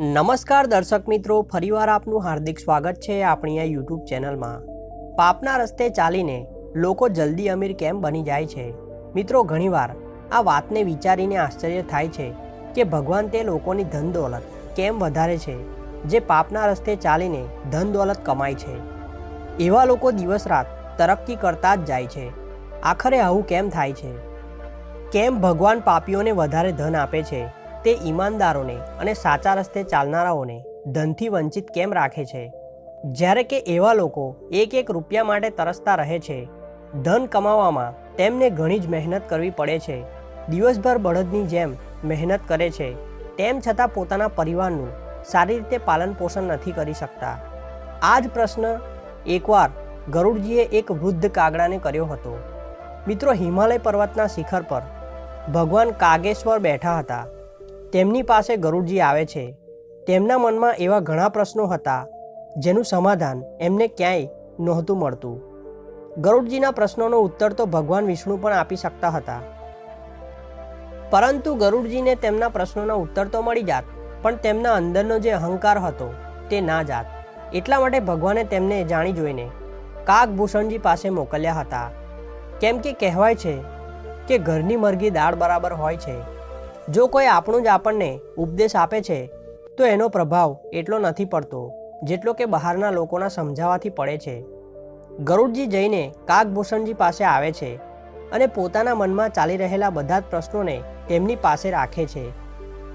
નમસ્કાર દર્શક મિત્રો, ફરીવાર આપનું હાર્દિક સ્વાગત છે આપણી આ યુટ્યુબ ચેનલમાં. પાપના રસ્તે ચાલીને લોકો જલ્દી અમીર કેમ બની જાય છે? મિત્રો, ઘણીવાર આ વાતને વિચારીને આશ્ચર્ય થાય છે કે ભગવાન તે લોકોની ધન દોલત કેમ વધારે છે, જે પાપના રસ્તે ચાલીને ધન દોલત કમાય છે. એવા લોકો દિવસ રાત તરક્કી કરતા જ જાય છે. આખરે આવું કેમ થાય છે? કેમ ભગવાન પાપીઓને વધારે ધન આપે છે? તે ઈમાનદારોને અને સાચા રસ્તે ચાલનારાઓને ધનથી વંચિત કેમ રાખે છે? જ્યારે કે એવા લોકો એક એક રૂપિયા માટે તરસતા રહે છે, ધન કમાવામાં તેમને ઘણી જ મહેનત કરવી પડે છે. દિવસભર બળદની જેમ મહેનત કરે છે, તેમ છતાં પોતાના પરિવારનું સારી રીતે પાલન પોષણ નથી કરી શકતા. આ જ પ્રશ્ન એકવાર ગરુડજીએ એક વૃદ્ધ કાગડાને કર્યો હતો. મિત્રો, હિમાલય પર્વતના શિખર પર ભગવાન કાગેશ્વર બેઠા હતા. તેમની પાસે ગરુડજી આવે છે. તેમના મનમાં એવા ઘણા પ્રશ્નો હતા, જેનું સમાધાન એમને ક્યાંય નહોતું મળતું. ગરુડજીના પ્રશ્નોનો ઉત્તર તો ભગવાન વિષ્ણુ પણ આપી શકતા હતા. પરંતુ ગરુડજીને તેમના પ્રશ્નોના ઉત્તર તો મળી જાત, પણ તેમના અંદરનો જે અહંકાર હતો તે ના જાત. એટલા માટે ભગવાને તેમને જાણી જોઈને કાગભૂષણજી પાસે મોકલ્યા હતા. કેમ કે કહેવાય છે કે ઘરની મરઘી દાળ બરાબર હોય છે. જો કોઈ આપણું જ આપણને ઉપદેશ આપે છે, તો એનો પ્રભાવ એટલો નથી પડતો, જેટલો કે બહારના લોકોના સમજાવવાથી પડે છે. ગરુડજી જઈને કાગભૂષણજી પાસે આવે છે અને પોતાના મનમાં ચાલી રહેલા બધા જ પ્રશ્નોને તેમની પાસે રાખે છે.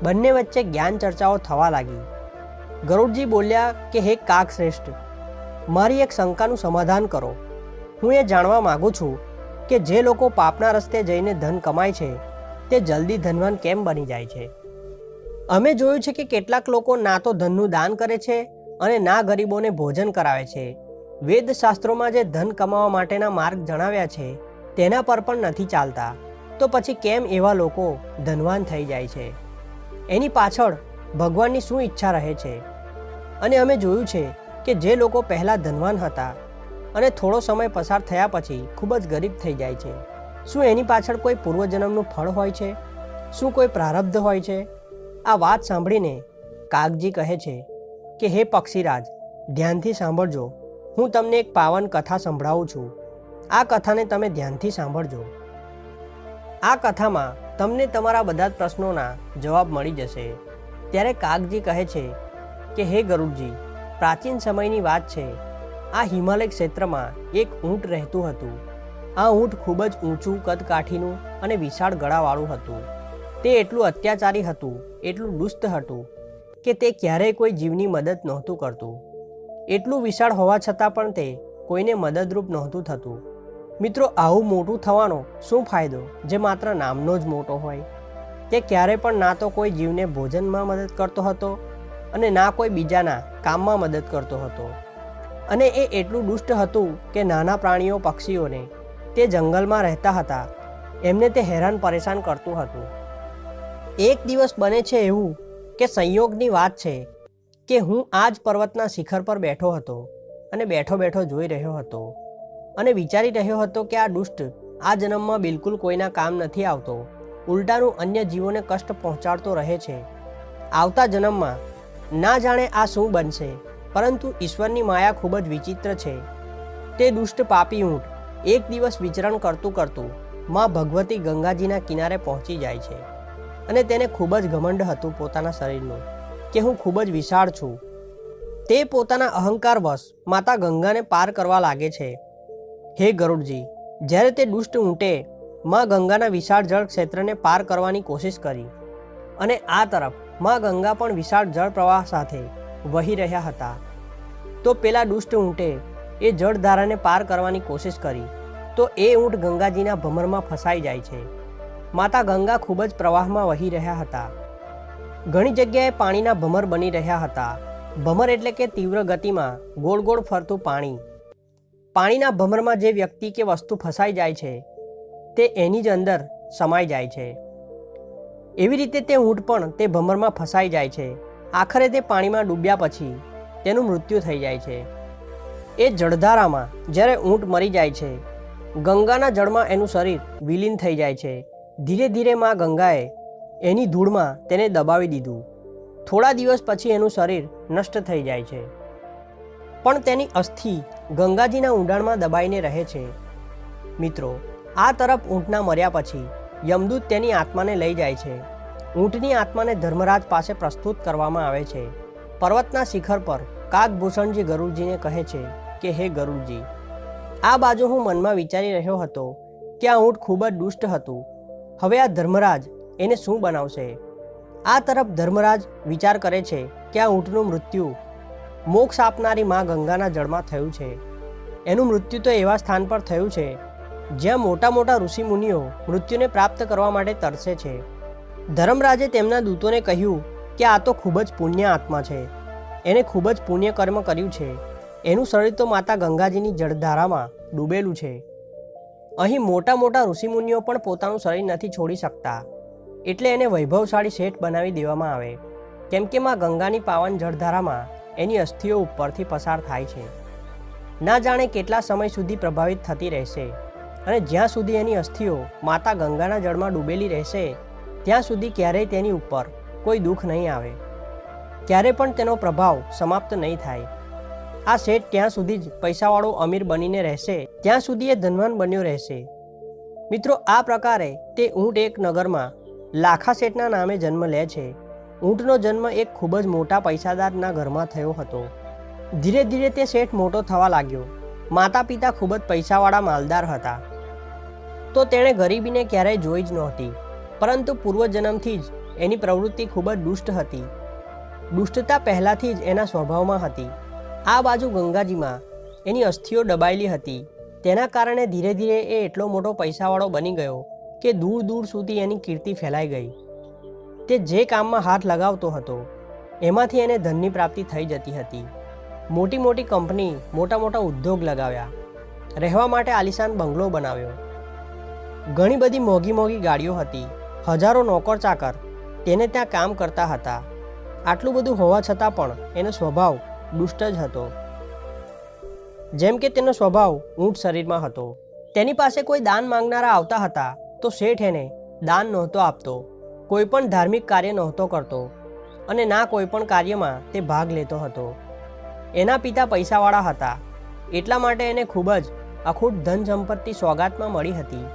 બંને વચ્ચે જ્ઞાન ચર્ચાઓ થવા લાગી. ગરુડજી બોલ્યા કે, હે કાક શ્રેષ્ઠ મારી એક શંકાનું સમાધાન કરો. હું એ જાણવા માગું છું કે જે લોકો પાપના રસ્તે જઈને ધન કમાય છે તે જલ્દી ધનવાન કેમ બની જાય છે? અમે જોયું છે કે કેટલાક લોકો ના તો ધનનું દાન કરે છે અને ના ગરીબોને ભોજન કરાવે છે. વેદશાસ્ત્રોમાં જે ધન કમાવા માટેના માર્ગ જણાવ્યા છે, તેના પર પણ નથી ચાલતા. તો પછી કેમ એવા લોકો ધનવાન થઈ જાય છે? એની પાછળ ભગવાનની શું ઈચ્છા રહે છે? અને અમે જોયું છે કે જે લોકો પહેલાં ધનવાન હતા અને થોડો સમય પસાર થયા પછી ખૂબ જ ગરીબ થઈ જાય છે. શું એની પાછળ કોઈ પૂર્વજન્મનું ફળ હોય છે? શું કોઈ પ્રારબ્ધ હોય છે? આ વાત સાંભળીને કાગજી કહે છે કે, હે પક્ષીરાજ, ધ્યાનથી સાંભળજો. હું તમને એક પાવન કથા સંભળાવું છું. આ કથાને તમે ધ્યાનથી સાંભળજો. આ કથામાં તમને તમારા બધા જ પ્રશ્નોના જવાબ મળી જશે. ત્યારે કાગજી કહે છે કે, હે ગરુડજી, પ્રાચીન સમયની વાત છે. આ હિમાલય ક્ષેત્રમાં એક ઊંટ રહેતું હતું. આ ઊંટ ખૂબ જ ઊંચું કદકાઠીનું અને વિશાળ ગળાવાળું હતું. તે એટલું અત્યાચારી હતું, એટલું દુષ્ટ હતું કે તે ક્યારેય કોઈ જીવની મદદ નહોતું કરતું. એટલું વિશાળ હોવા છતાં પણ તે કોઈને મદદરૂપ નહોતું થતું. મિત્રો, આવું મોટું થવાનો શું ફાયદો, જે માત્ર નામનો જ મોટો હોય? તે ક્યારે પણ ના તો કોઈ જીવને ભોજનમાં મદદ કરતો હતો અને ના કોઈ બીજાના કામમાં મદદ કરતો હતો. અને એ એટલું દુષ્ટ હતું કે નાના પ્રાણીઓ, પક્ષીઓને તે જંગલમાં રહેતા હતા. એમને તે હેરાન પરેશાન કરતું હતું. એક દિવસ બને છે એવું કે સંયોગની વાત છે કે હું આ જ પર્વતના શિખર પર બેઠો હતો અને બેઠો બેઠો જોઈ રહ્યો હતો અને વિચારી રહ્યો હતો કે આ દુષ્ટ આ જન્મમાં બિલકુલ કોઈના કામ નથી આવતો. ઉલટાનું અન્ય જીવોને કષ્ટ પહોંચાડતો રહે છે. આવતા જન્મમાં ના જાણે આ શું બનશે, પરંતુ ઈશ્વરની માયા ખૂબ જ વિચિત્ર છે. તે દુષ્ટ પાપી ઊંટ એક દિવસ વિચરણ કરતું કરતું માં ભગવતી ગંગાજીના કિનારે પહોંચી જાય છે અને તેને ખૂબ જ ઘમંડ હતું પોતાના શરીરનું કે હું ખૂબ જ વિશાળ છું. તે પોતાના અહંકારવશ માતા ગંગાને પાર કરવા લાગે છે. હે ગરુડજી, જ્યારે તે દુષ્ટ ઊંટે માં ગંગાના વિશાળ જળ ક્ષેત્રને પાર કરવાની કોશિશ કરી અને આ તરફમાં ગંગા પણ વિશાળ જળ પ્રવાહ સાથે વહી રહ્યા હતા. તો પેલા દુષ્ટ ઊંટે એ જળધારાને પાર કરવાની કોશિશ કરી, તો એ ઊંટ ગંગાજીના ભમરમાં ફસાઈ જાય છે. માતા ગંગા ખૂબ જ પ્રવાહમાં વહી રહ્યા હતા. ઘણી જગ્યાએ પાણીના ભમર બની રહ્યા હતા. ભમર એટલે કે તીવ્ર ગતિમાં ગોળ ગોળ ફરતું પાણી. પાણીના ભમરમાં જે વ્યક્તિ કે વસ્તુ ફસાઈ જાય છે, તે એની જ અંદર સમાઈ જાય છે. એવી રીતે તે ઊંટ પણ તે ભમરમાં ફસાઈ જાય છે. આખરે તે પાણીમાં ડૂબ્યા પછી તેનું મૃત્યુ થઈ જાય છે. એ જળધારામાં જ્યારે ઊંટ મરી જાય છે, ગંગાના જળમાં એનું શરીર વિલીન થઈ જાય છે. ધીરે ધીરે માં ગંગાએ એની ધૂળમાં તેને દબાવી દીધું. થોડા દિવસ પછી એનું શરીર નષ્ટ થઈ જાય છે. પણ તેની અસ્થિ ગંગાજીના ઊંડાણમાં દબાઈને રહે છે. મિત્રો, આ તરફ ઊંટના મર્યા પછી યમદૂત તેની આત્માને લઈ જાય છે. ઊંટની આત્માને ધર્મરાજ પાસે પ્રસ્તુત કરવામાં આવે છે. પર્વતના શિખર પર કાગભૂષણજી ગરુડજીને કહે છે કે, હે ગરુડજી, આ બાજુ હું મનમાં વિચારી રહ્યો હતો કે આ ઊંટ ખૂબ જ દુષ્ટ હતું. હવે આ ધર્મરાજ એને શું બનાવશે? આ તરફ ધર્મરાજ વિચાર કરે છે કે આ ઊંટનું મૃત્યુ મોક્ષ આપનારી મા ગંગાના જળમાં થયું છે. એનું મૃત્યુ તો એવા સ્થાન પર થયું છે જ્યાં મોટા મોટા ઋષિમુનિઓ મૃત્યુને પ્રાપ્ત કરવા માટે તરસે છે. ધર્મરાજે તેમના દૂતોને કહ્યું કે આ તો ખૂબ જ પુણ્ય આત્મા છે. એને ખૂબ જ પુણ્યકર્મ કર્યું છે. એનું શરીર તો માતા ગંગાજીની જળધારામાં ડૂબેલું છે. અહીં મોટા મોટા ઋષિમુનિઓ પણ પોતાનું શરીર નથી છોડી શકતા. એટલે એને વૈભવશાળી શેઠ બનાવી દેવામાં આવે. કેમ કે માં ગંગાની પાવન જળધારામાં એની અસ્થિઓ ઉપરથી પસાર થાય છે. ના જાણે કેટલા સમય સુધી પ્રભાવિત થતી રહેશે. અને જ્યાં સુધી એની અસ્થિઓ માતા ગંગાના જળમાં ડૂબેલી રહેશે, ત્યાં સુધી ક્યારેય તેની ઉપર કોઈ દુઃખ નહીં આવે. ક્યારે પણ તેનો પ્રભાવ સમાપ્ત નહીં થાય. આ શેઠ ત્યાં સુધી જ પૈસાવાળો અમીર બનીને રહેશે. ત્યાં સુધી એ ધનવાન બન્યો રહેશે. મિત્રો, આ પ્રકારે તે ઊંટ એક નગરમાં લાખા શેઠના નામે જન્મ લે છે. ઊંટનો જન્મ એક ખૂબ જ મોટા પૈસાદારના ઘરમાં થયો હતો. ધીરે ધીરે તે શેઠ મોટો થવા લાગ્યો. માતા પિતા ખૂબ જ પૈસાવાળા માલદાર હતા. તો તેણે ગરીબીને ક્યારેય જોઈ જ નહોતી. પરંતુ પૂર્વજન્મથી જ એની પ્રવૃત્તિ ખૂબ જ દુષ્ટ હતી. દુષ્ટતા પહેલાંથી જ એના સ્વભાવમાં હતી. આ બાજુ ગંગાજીમાં એની અસ્થિઓ દબાયેલી હતી. તેના કારણે ધીરે ધીરે એ એટલો મોટો પૈસાવાળો બની ગયો કે દૂર દૂર સુધી એની કીર્તિ ફેલાઈ ગઈ. તે જે કામમાં હાથ લગાવતો હતો, એમાંથી એને ધનની પ્રાપ્તિ થઈ જતી હતી. મોટી મોટી કંપની, મોટા મોટા ઉદ્યોગ લગાવ્યા. રહેવા માટે આલિશાન બંગલો બનાવ્યો. ઘણી બધી મોંઘી મોંઘી ગાડીઓ હતી. હજારો નોકર ચાકર તેને ત્યાં કામ કરતા હતા. આટલું બધું હોવા છતાં પણ એનો સ્વભાવ દુષ્ટ જ હતો. જેમ કે તેનો સ્વભાવ ઊંટ શરીરમાં હતો. તેની પાસે કોઈ દાન માંગનારા આવતા હતા તો શેઠ એને દાન નહોતો આપતો, કોઈ પણ ધાર્મિક કાર્ય નહોતો કરતો અને ના કોઈ પણ કાર્યમાં તે ભાગ લેતો હતો. એના પિતા પૈસાવાળા હતા, એટલા માટે એને ખૂબ જ અખૂટ ધન સંપત્તિ સોગાતમાં મળી હતી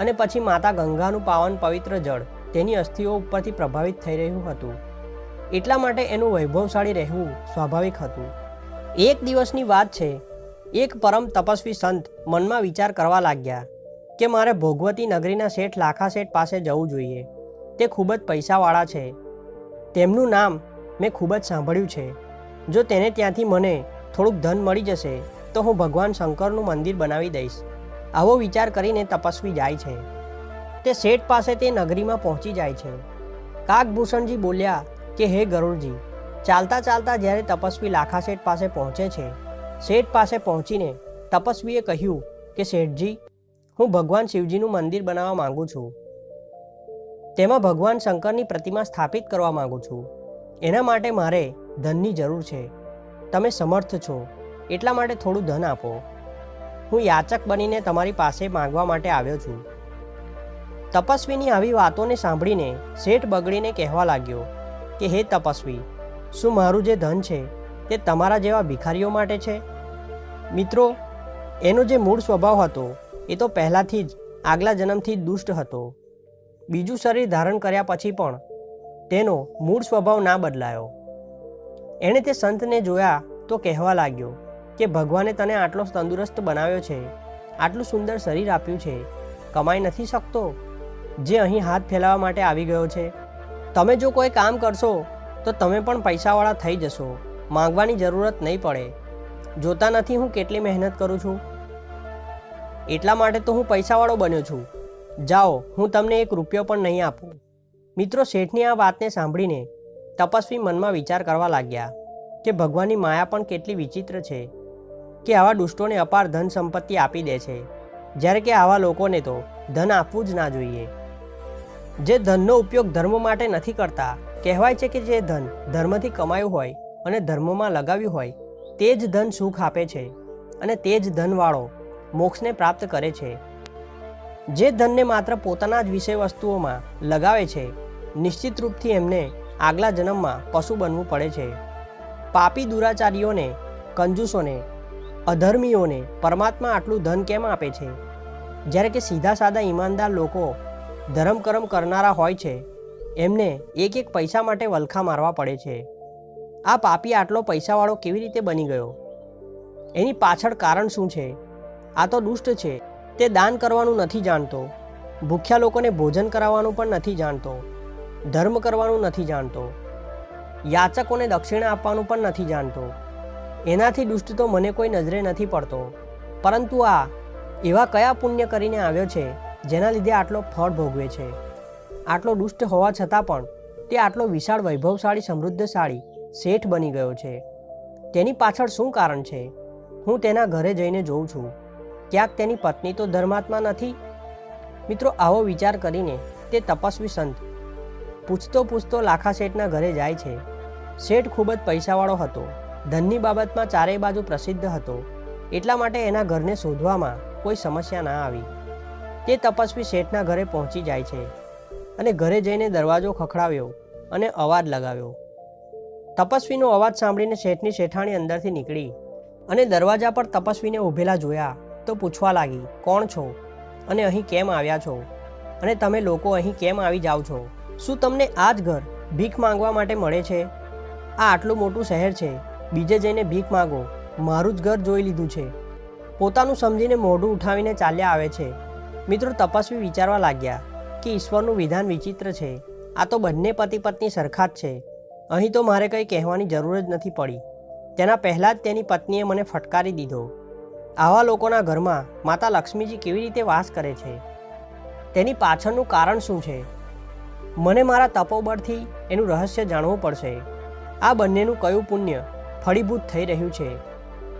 અને પછી માતા ગંગાનું પાવન પવિત્ર જળ તેની અસ્થિઓ ઉપરથી પ્રભાવિત થઈ રહ્યું હતું. એટલા માટે એનું વૈભવશાળી રહેવું સ્વાભાવિક હતું. એક દિવસની વાત છે, એક પરમ તપસ્વી સંત મનમાં વિચાર કરવા લાગ્યા કે મારે ભોગવતી નગરીના શેઠ લાખા શેઠ પાસે જવું જોઈએ. તે ખૂબ જ પૈસાવાળા છે. તેમનું નામ મેં ખૂબ જ સાંભળ્યું છે. જો તેને ત્યાંથી મને થોડુંક ધન મળી જશે, તો હું ભગવાન શંકરનું મંદિર બનાવી દઈશ. આવો વિચાર કરીને તપસ્વી જાય છે. તે શેઠ પાસે તે નગરીમાં પહોંચી જાય છે. કાકભૂષણજી બોલ્યા કે હે ગરુડજી, ચાલતા ચાલતા જ્યારે તપસ્વી લાખા શેઠ પાસે પહોંચે છે, શેઠ પાસે પહોંચીને તપસ્વીએ કહ્યું કે શેઠજી, હું ભગવાન શિવજીનું મંદિર બનાવવા માંગુ છું. તેમાં ભગવાન શંકરની પ્રતિમા સ્થાપિત કરવા માંગુ છું. એના માટે મારે ધનની જરૂર છે. તમે સમર્થ છો, એટલા માટે થોડું ધન આપો. હું યાચક બનીને તમારી પાસે માંગવા માટે આવ્યો છું. તપસ્વીની આવી વાતોને સાંભળીને શેઠ બગડીને કહેવા લાગ્યો કે હે તપસ્વી, શું મારું જે ધન છે તે તમારા જેવા ભિખારીઓ માટે છે? મિત્રો, એનો જે મૂળ સ્વભાવ હતો, એ તો પહેલાંથી જ આગલા જન્મથી દુષ્ટ હતો. બીજું શરીર ધારણ કર્યા પછી પણ તેનો મૂળ સ્વભાવ ના બદલાયો. એણે તે સંતને જોયા તો કહેવા લાગ્યો કે, ભગવાને તને આટલો તંદુરસ્ત બનાવ્યો છે, આટલું સુંદર શરીર આપ્યું છે, કમાઈ નથી શકતો, જે અહીં હાથ ફેલાવવા માટે આવી ગયો છે. તમે જો કોઈ કામ કરશો, તો તમે પણ પૈસાવાળા થઈ જશો. માંગવાની જરૂરત નહીં પડે. જોતા નથી હું કેટલી મહેનત કરું છું? એટલા માટે તો હું પૈસાવાળો બન્યો છું. જાઓ, હું તમને એક રૂપિયો પણ નહીં આપું. મિત્રો, શેઠની આ વાતને સાંભળીને તપસ્વી મનમાં વિચાર કરવા લાગ્યા કે ભગવાનની માયા પણ કેટલી વિચિત્ર છે કે આવા દુષ્ટોને અપાર ધન સંપત્તિ આપી દે છે. જ્યારે કે આવા લોકોને તો ધન આપવું જ ના જોઈએ. જે ધનનો ઉપયોગ ધર્મ માટે નથી કરતા, કહેવાય છે કે જે ધન ધર્મથી કમાયું હોય અને ધર્મમાં લગાવ્યું હોય, તે જ ધન સુખ આપે છે અને તે જ ધનવાળો મોક્ષને પ્રાપ્ત કરે છે. જે ધનને માત્ર પોતાના જ વિષય વસ્તુઓમાં લગાવે છે, નિશ્ચિત રૂપથી એમને આગલા જન્મમાં પશુ બનવું પડે છે. પાપી દુરાચારીઓને, કંજૂસોને, અધર્મીઓને પરમાત્મા આટલું ધન કેમ આપે છે? જ્યારે કે સીધા સાદા ઈમાનદાર લોકો ધર્મ કરમ કરનારા હોય છે, એમને એક એક પૈસા માટે વલખા મારવા પડે છે. આ પાપી આટલો પૈસાવાળો કેવી રીતે બની ગયો? એની પાછળ કારણ શું છે? આ તો દુષ્ટ છે. તે દાન કરવાનું નથી જાણતો. ભૂખ્યા લોકોને ભોજન કરાવવાનું પણ નથી જાણતો. ધર્મ કરવાનું નથી જાણતો. યાચકોને દક્ષિણા આપવાનું પણ નથી જાણતો. એનાથી દુષ્ટ તો મને કોઈ નજરે નથી પડતો. પરંતુ આ એવા કયા પુણ્ય કરીને આવ્યો છે? જેના લીધે આટલો ફળ ભોગવે છે. આટલો દુષ્ટ હોવા છતાં પણ તે આટલો વિશાળ વૈભવશાળી, સમૃદ્ધશાળી શેઠ બની ગયો છે. તેની પાછળ શું કારણ છે? હું તેના ઘરે જઈને જોઉં છું. ક્યાંક તેની પત્ની તો ધર્માત્મા નથી? મિત્રો, આવો વિચાર કરીને તે તપસ્વી સંત પૂછતો પૂછતો લાખા શેઠના ઘરે જાય છે. શેઠ ખૂબ જ પૈસાવાળો હતો. ધનની બાબતમાં ચારેય બાજુ પ્રસિદ્ધ હતો. એટલા માટે એના ઘરને શોધવામાં કોઈ સમસ્યા ના આવી. તે તપસ્વી શેઠના ઘરે પહોંચી જાય છે અને ઘરે જઈને દરવાજો ખખડાવ્યો અને અવાજ લગાવ્યો. તપસ્વીનો અવાજ સાંભળીને શેઠની શેઠાણી અંદરથી નીકળી અને દરવાજા પર તપસ્વીને ઊભેલા જોયા તો પૂછવા લાગી, કોણ છો? અને અહીં કેમ આવ્યા છો? અને તમે લોકો અહીં કેમ આવી જાઓ છો? શું તમને આ જ ઘર ભીખ માંગવા માટે મળે છે? આ આટલું મોટું શહેર છે, બીજે જઈને ભીખ માંગો. મારું જ ઘર જોઈ લીધું છે. પોતાનું સમજીને મોઢું ઉઠાવીને ચાલ્યા આવે છે. મિત્રો તપસ્વી વિચારવા લાગ્યા કે ઈશ્વરનું વિધાન વિચિત્ર છે. આ તો બંને પતિ પત્ની સરખા જ છે. અહીં તો મારે કંઈ કહેવાની જરૂર જ નથી પડી. તેના પહેલાં જ તેની પત્નીએ મને ફટકારી દીધો. આવા લોકોના ઘરમાં માતા લક્ષ્મીજી કેવી રીતે વાસ કરે છે? તેની પાછળનું કારણ શું છે? મને મારા તપોબળથી એનું રહસ્ય જાણવું પડશે. આ બંનેનું કયું પુણ્ય ફળીભૂત થઈ રહ્યું છે?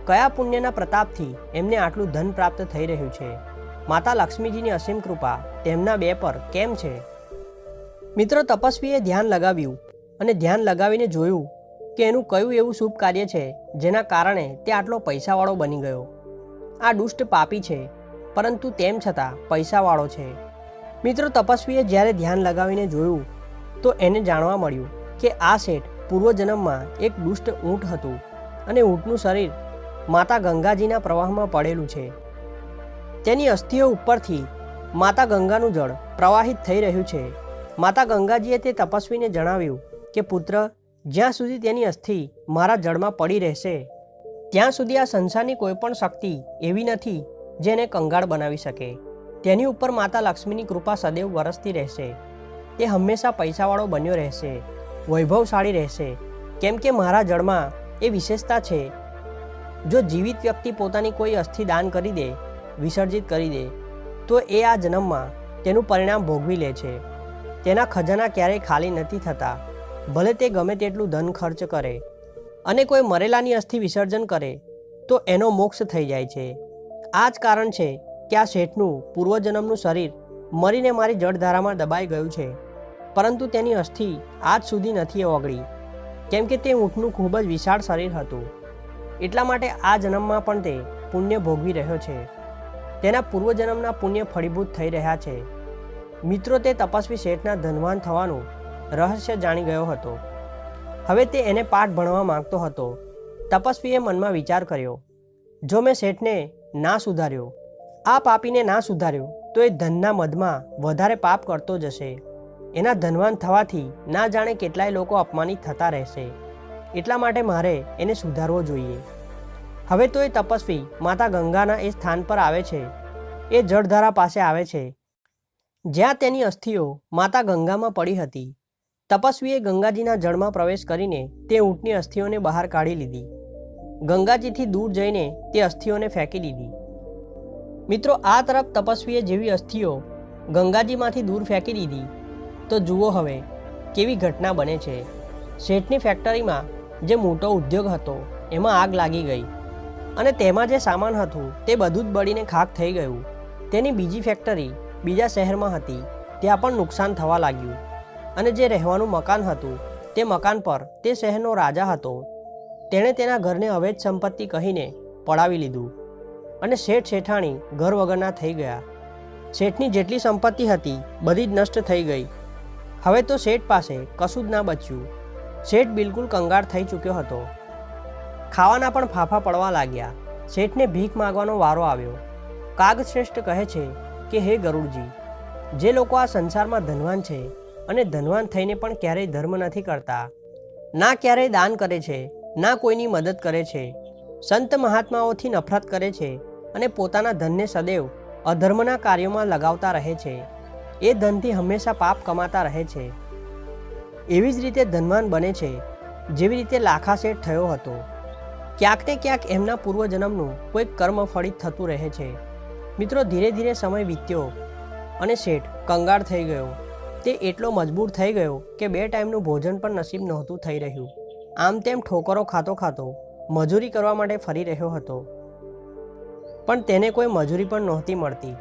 કયા પુણ્યના પ્રતાપથી એમને આટલું ધન પ્રાપ્ત થઈ રહ્યું છે? માતા લક્ષ્મીજીની અસીમ કૃપા તેમના બે પર કેમ છે? મિત્રો, તપસ્વીએ ધ્યાન લગાવ્યું અને ધ્યાન લગાવીને જોયું કે એનું કયું એવું શુભ કાર્ય છે, જેના કારણે તે આટલો પૈસાવાળો બની ગયો. આ દુષ્ટ પાપી છે, પરંતુ તેમ છતાં પૈસાવાળો છે. મિત્રો, તપસ્વીએ જ્યારે ધ્યાન લગાવીને જોયું, તો એને જાણવા મળ્યું કે આ શેઠ પૂર્વજન્મમાં એક દુષ્ટ ઊંટ હતું અને ઊંટનું શરીર માતા ગંગાજીના પ્રવાહમાં પડેલું છે. તેની અસ્થિઓ ઉપરથી માતા ગંગાનું જળ પ્રવાહિત થઈ રહ્યું છે. માતા ગંગાજીએ તે તપસ્વીને જણાવ્યું કે, પુત્ર, જ્યાં સુધી તેની અસ્થિ મારા જળમાં પડી રહેશે, ત્યાં સુધી આ સંસારની કોઈ પણ શક્તિ એવી નથી જેને કંગાળ બનાવી શકે. તેની ઉપર માતા લક્ષ્મીની કૃપા સદૈવ વરસતી રહેશે. તે હંમેશા પૈસાવાળો બન્યો રહેશે, વૈભવશાળી રહેશે. કેમ કે મારા જળમાં એ વિશેષતા છે, જો જીવિત વ્યક્તિ પોતાની કોઈ અસ્થિ દાન કરી દે વિસર્જિત કરી દે, તો એ આ જન્મમાં તેનું પરિણામ ભોગવી લે છે. તેના ખજાના ક્યારેય ખાલી નથી થતા, ભલે તે ગમે તેટલું ધન ખર્ચ કરે અને કોઈ મરેલાની અસ્થિ વિસર્જન કરે, તો એનો મોક્ષ થઈ જાય છે. આ જ કારણ છે કે આ શેઠનું પૂર્વજન્મનું શરીર મરીને મારી જળધારામાં દબાઈ ગયું છે. પરંતુ તેની અસ્થિ આજ સુધી નથી ઓગળી, કેમ કે તે ઊંટનું ખૂબ જ વિશાળ શરીર હતું. એટલા માટે આ જન્મમાં પણ તે પુણ્ય ભોગવી રહ્યો છે. તેના પૂર્વજન્મના પુણ્ય ફળીભૂત થઈ રહ્યા છે. મિત્રો, તે તપસ્વી શેઠના ધનવાન થવાનું રહસ્ય જાણી ગયો હતો. હવે તે એને પાઠ ભણવા માંગતો હતો. તપસ્વીએ મનમાં વિચાર કર્યો, જો મેં શેઠને ના સુધાર્યો આ પાપીને ના સુધાર્યો, તો એ ધનના મદમાં વધારે પાપ કરતો જશે. એના ધનવાન થવાથી ના જાણે કેટલાય લોકો અપમાનિત થતા રહેશે. એટલા માટે મારે એને સુધારવો જોઈએ. હવે તો એ તપસ્વી માતા ગંગાના એ સ્થાન પર આવે છે. એ જળધારા પાસે આવે છે. જ્યાં તેની અસ્થિઓ માતા ગંગામાં પડી હતી. તપસ્વીએ ગંગાજીના જળમાં પ્રવેશ કરીને તે ઊંટની અસ્થિઓને બહાર કાઢી લીધી. ગંગાજીથી દૂર જઈને તે અસ્થિઓને ફેંકી દીધી. મિત્રો, આ તરફ તપસ્વીએ જેવી અસ્થિઓ ગંગાજીમાંથી દૂર ફેંકી દીધી. તો જુઓ હવે, કેવી ઘટના બને છે. શેઠની ફેક્ટરીમાં જે મોટો ઉદ્યોગ હતો, એમાં આગ લાગી ગઈ. અને તેમાં જે સામાન હતું, તે બધું જ બળીને ખાક થઈ ગયું. તેની બીજી ફેક્ટરી બીજા શહેરમાં હતી. ત્યાં પણ નુકસાન થવા લાગ્યું. અને જે રહેવાનું મકાન હતું, તે મકાન પર તે શહેરનો રાજા હતો. તેણે તેના ઘરને અવૈધ સંપત્તિ કહીને પડાવી લીધું. અને શેઠ શેઠાણી ઘર વગરના થઈ ગયા. શેઠની જેટલી સંપત્તિ હતી, બધી જ નષ્ટ થઈ ગઈ. હવે તો શેઠ પાસે કશું જ ના બચ્યું. શેઠ બિલકુલ કંગાળ થઈ ચૂક્યો હતો. ખાવાના પણ ફાફા પડવા લાગ્યા. શેઠને ભીખ માગવાનો વારો આવ્યો. કાગ શ્રેષ્ઠ કહે છે કે, હે ગરુડજી, જે લોકો આ સંસારમાં ધનવાન છે અને ધનવાન થઈને પણ ક્યારેય ધર્મ નથી કરતા, ના ક્યારેય દાન કરે છે, ના કોઈની મદદ કરે છે, સંત મહાત્માઓથી નફરત કરે છે અને પોતાના ધનને સદૈવ અધર્મના કાર્યોમાં લગાવતા રહે છે. એ ધનથી હંમેશા પાપ કમાતા રહે છે. એવી જ રીતે ધનવાન બને છે. જેવી રીતે લાખા શેઠ થયો હતો. ક્યાંક ને ક્યાંક એમના પૂર્વજન્મનું કોઈક કર્મ ફળિત થતું રહે છે. મિત્રો, ધીરે ધીરે સમય વીત્યો અને શેઠ કંગાળ થઈ ગયો. તે એટલો મજબૂર થઈ ગયો કે બે ટાઈમનું ભોજન પણ નસીબ નહોતું થઈ રહ્યું. આમ તેમ ઠોકરો ખાતો ખાતો મજૂરી કરવા માટે ફરી રહ્યો હતો. પણ તેને કોઈ મજૂરી પણ નહોતી મળતી.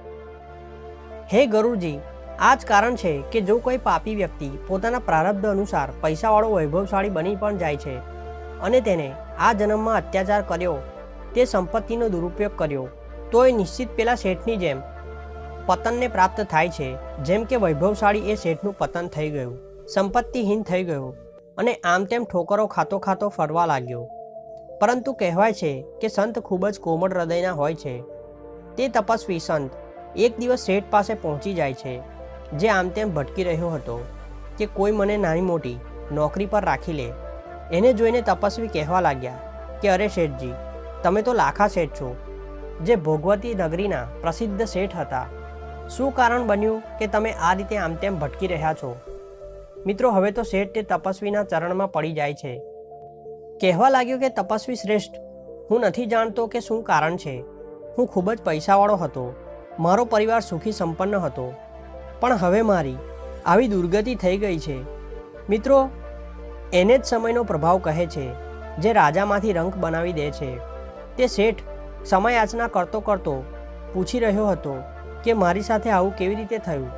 હે ગરુજી આ જ કારણ છે કે જો કોઈ પાપી વ્યક્તિ પોતાના પ્રારબ્ધ અનુસાર પૈસાવાળો વૈભવશાળી બની પણ જાય છે અને તેને આ જન્મમાં અત્યાચાર કર્યો, તે સંપત્તિનો દુરુપયોગ કર્યો તો એ નિશ્ચિત પેલા શેઠની જેમ પતનને પ્રાપ્ત થાય છે. જેમ કે વૈભવશાળી એ શેઠનું પતન થઈ ગયું, સંપત્તિહીન થઈ ગયો અને આમ તેમ ઠોકરો ખાતો ખાતો ફરવા લાગ્યો. પરંતુ કહેવાય છે કે સંત ખૂબ જ કોમળ હૃદયના હોય છે. તે તપસ્વી સંત એક દિવસ શેઠ પાસે પહોંચી જાય છે, જે આમ તેમ ભટકી રહ્યો હતો કે કોઈ મને નાની મોટી નોકરી પર રાખી લે. એને જોઈને તપસ્વી કહેવા લાગ્યા કે, અરે શેઠજી, તમે તો લાખા શેઠ છો, જે ભોગવતી નગરીના પ્રસિદ્ધ શેઠ હતા. શું કારણ બન્યું કે તમે આ રીતે આમ તેમ ભટકી રહ્યા છો? મિત્રો, હવે તો શેઠ તે તપસ્વીના ચરણમાં પડી જાય છે. કહેવા લાગ્યો કે, તપસ્વી શ્રેષ્ઠ, હું નથી જાણતો કે શું કારણ છે. હું ખૂબ જ પૈસાવાળો હતો. મારો પરિવાર સુખી સંપન્ન હતો. પણ હવે મારી, આવી દુર્ગતિ થઈ ગઈ છે. મિત્રો એને જ સમયનો પ્રભાવ કહે છે, જે રાજામાંથી રંક બનાવી દે છે. તે શેઠ સમય યાચના કરતો કરતો પૂછી રહ્યો હતો કે મારી સાથે આવું કેવી રીતે થયું?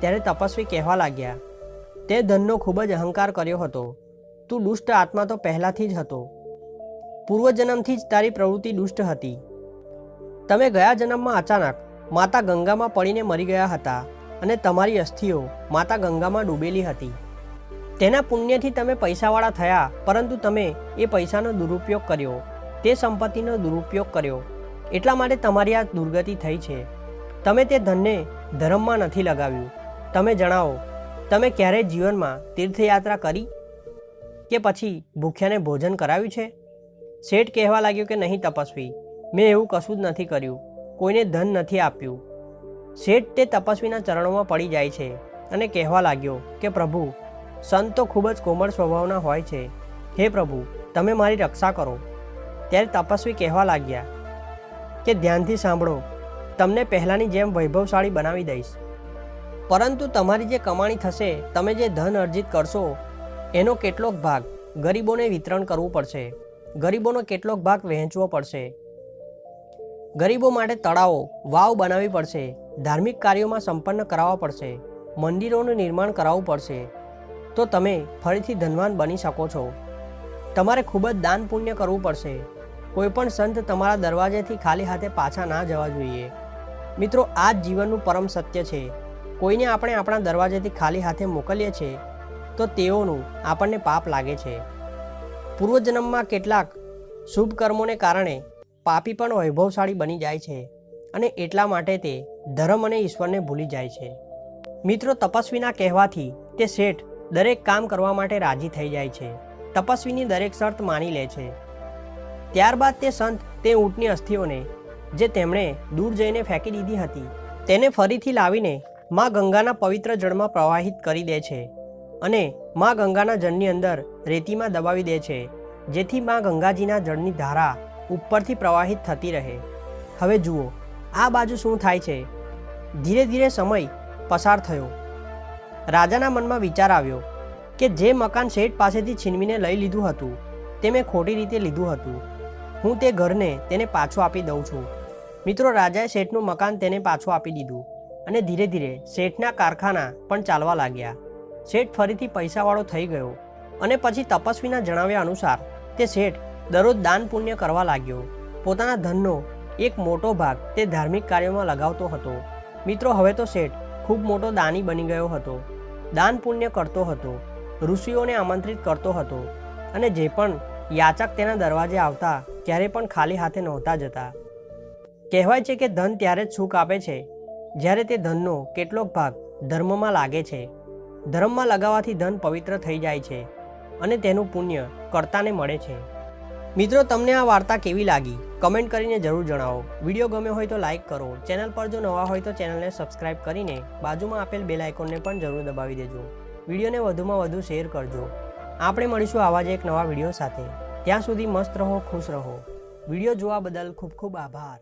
ત્યારે તપસ્વી કહેવા લાગ્યા, તે ધનનો ખૂબ જ અહંકાર કર્યો હતો. તું દુષ્ટ આત્મા તો પહેલાંથી જ હતો. પૂર્વજન્મથી જ તારી પ્રવૃત્તિ દુષ્ટ હતી. તમે ગયા જન્મમાં અચાનક માતા ગંગામાં પડીને મરી ગયા હતા અને તમારી અસ્થિઓ માતા ગંગામાં ડૂબેલી હતી. તેના પુણ્યથી તમે પૈસાવાળા થયા, પરંતુ તમે એ પૈસાનો દુરુપયોગ કર્યો. તે સંપત્તિનો દુરુપયોગ કર્યો. એટલા માટે તમારી આ દુર્ગતિ થઈ છે. તમે તે ધનને ધર્મમાં નથી લગાવ્યું. તમે જણાવો, તમે ક્યારેય જીવનમાં તીર્થયાત્રા કરી? કે પછી ભૂખ્યાને ભોજન કરાવ્યું છે? શેઠ કહેવા લાગ્યો કે નહીં તપસ્વી. મેં એવું કશું જ નથી કર્યું. કોઈને ધન નથી આપ્યું. શેઠ તે તપસ્વીના ચરણોમાં પડી જાય છે અને કહેવા લાગ્યો કે પ્રભુ સંત ખૂબ જ કોમળ સ્વભાવના હોય છે. હે પ્રભુ, તમે મારી રક્ષા કરો. ત્યારે તપસ્વી કહેવા લાગ્યા કે ધ્યાનથી સાંભળો, તમને પહેલાંની જેમ વૈભવશાળી બનાવી દઈશ. પરંતુ તમારી જે કમાણી થશે, તમે જે ધન અર્જિત કરશો, એનો કેટલોક ભાગ ગરીબોને વિતરણ કરવું પડશે. ગરીબોનો કેટલોક ભાગ વહેંચવો પડશે. ગરીબો માટે તળાવો, વાવ બનાવવી પડશે. ધાર્મિક કાર્યોમાં સંપન્ન કરાવવા પડશે. મંદિરોનું નિર્માણ કરાવવું પડશે. તો તમે ફરીથી ધનવાન બની શકો છો. તમારે ખૂબ જ દાન પુણ્ય કરવું પડશે. કોઈપણ સંત તમારા દરવાજેથી ખાલી હાથે પાછા ના જવા જોઈએ. મિત્રો, આ જ જીવનનું પરમ સત્ય છે. કોઈને આપણે આપણા દરવાજેથી ખાલી હાથે મોકલીએ છીએ તો તેઓનું આપણને પાપ લાગે છે. પૂર્વજન્મમાં કેટલાક શુભ કર્મોને કારણે પાપી પણ વૈભવશાળી બની જાય છે અને એટલા માટે તે ધર્મ અને ઈશ્વરને ભૂલી જાય છે. મિત્રો, તપસ્વીના કહેવાથી તે શેઠ દરેક કામ કરવા માટે રાજી થઈ જાય છે. તપસ્વીની દરેક શરત માની લે છે. ત્યારબાદ તે સંત તે ઊંટની અસ્થિઓને, જે તેમણે દૂર જઈને ફેંકી દીધી હતી, તેને ફરીથી લાવીને મા ગંગાના પવિત્ર જળમાં પ્રવાહિત કરી દે છે અને મા ગંગાના જળની અંદર રેતીમાં દબાવી દે છે, જેથી મા ગંગાજીના જળની ધારા ઉપરથી પ્રવાહિત થતી રહે. હવે જુઓ, આ બાજુ શું થાય છે? ધીરે ધીરે સમય પસાર થયો. રાજાના મનમાં વિચાર આવ્યો કે જે મકાન શેઠ પાસેથી છીનવીને લઈ લીધું હતું, તે મેં ખોટી રીતે લીધું હતું. હું તે ઘરને તેને પાછું આપી દઉં છું. મિત્રો, રાજાએ શેઠનું મકાન તેને પાછું આપી દીધું અને ધીરે ધીરે શેઠના કારખાના પણ ચાલવા લાગ્યા. શેઠ ફરીથી પૈસાવાળો થઈ ગયો અને પછી તપસ્વીના જણાવ્યા અનુસાર તે શેઠ દરરોજ દાન પુણ્ય કરવા લાગ્યો. પોતાના ધનનો એક મોટો ભાગ તે ધાર્મિક કાર્યોમાં લગાવતો હતો. મિત્રો, હવે તો શેઠ ખૂબ મોટો દાની બની ગયો હતો. દાન પુણ્ય કરતો હતો, ઋષિઓને આમંત્રિત કરતો હતો અને જે પણ યાચક તેના દરવાજે આવતા ત્યારે પણ ખાલી હાથે નહોતા જતા. કહેવાય છે કે ધન ત્યારે જ સુખ આપે છે, જ્યારે તે ધનનો કેટલોક ભાગ ધર્મમાં લાગે છે. ધર્મમાં લગાવવાથી ધન પવિત્ર થઈ જાય છે અને તેનું પુણ્ય કર્તાને મળે છે. મિત્રો, તમને આ વાર્તા કેવી લાગી? કમેન્ટ કરીને જરૂર જણાવો. વીડિયો ગમ્યો હોય તો લાઇક કરો. ચેનલ પર જો નવા હોય તો ચેનલને સબસ્ક્રાઇબ કરીને બાજુમાં આપેલ બેલ આઇકોનને પણ જરૂર દબાવી દેજો. વિડીયોને વધુમાં વધુ શેર કરજો. આપણે મળીશું આવા જ એક નવા વીડિયો સાથે. ત્યાં સુધી મસ્ત રહો, ખુશ રહો. વીડિયો જોવા બદલ ખૂબ ખૂબ આભાર.